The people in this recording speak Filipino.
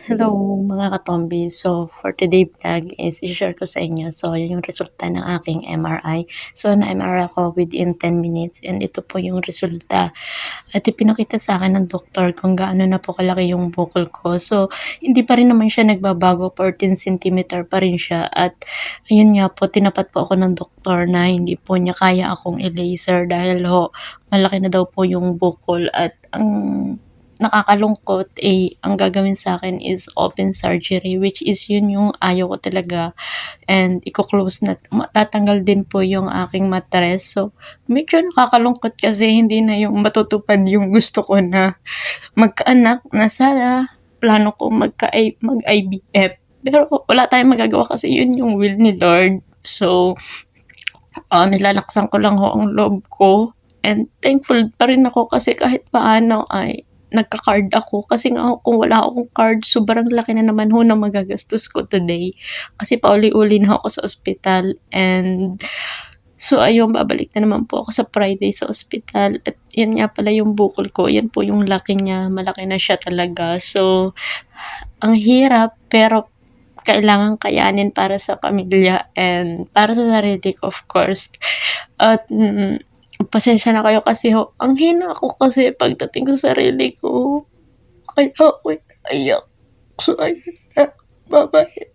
Hello mga katombi. So for today vlog is i-share ko sa inyo. So yun yung resulta ng aking MRI. So na-MRI ako within 10 minutes and ito po yung resulta. At ipinakita sa akin ng doktor kung gaano na po kalaki yung bukol ko. So hindi pa rin naman siya nagbabago. 14 cm pa rin siya. At ayun nga po, tinapat po ako ng doktor na hindi po niya kaya akong i-laser dahil ho, malaki na daw po yung bukol at ang nakakalungkot, eh, ang gagawin sa akin is open surgery, which is yun yung ayaw ko talaga. And, iko-close na, matatanggal din po yung aking matres. So, medyo nakakalungkot kasi hindi na yung matutupad yung gusto ko na magkaanak na sana plano ko magka mag-IVF. Pero wala tayong magagawa kasi yun yung will ni Lord. So, uh, nilalaksan ko lang ho ang loob ko. And thankful pa rin ako kasi kahit paano ay nagka-card ako. Kasi nga kung wala akong card, sobrang laki na naman ho na magagastos ko today. Kasi pauli-uli na ako sa ospital. And So, ayun, babalik na naman po ako sa Friday sa ospital. At yan nga pala yung bukol ko. Yan po yung laki niya. Malaki na siya talaga. So, ang hirap, pero kailangan kayanin para sa pamilya and para sa sarili ko, of course. At mm, pasensya na kayo kasi ho, ang hina ako kasi pagdating sa sarili ko. Kaya ako naiyak. So, ayun na. Bye-bye.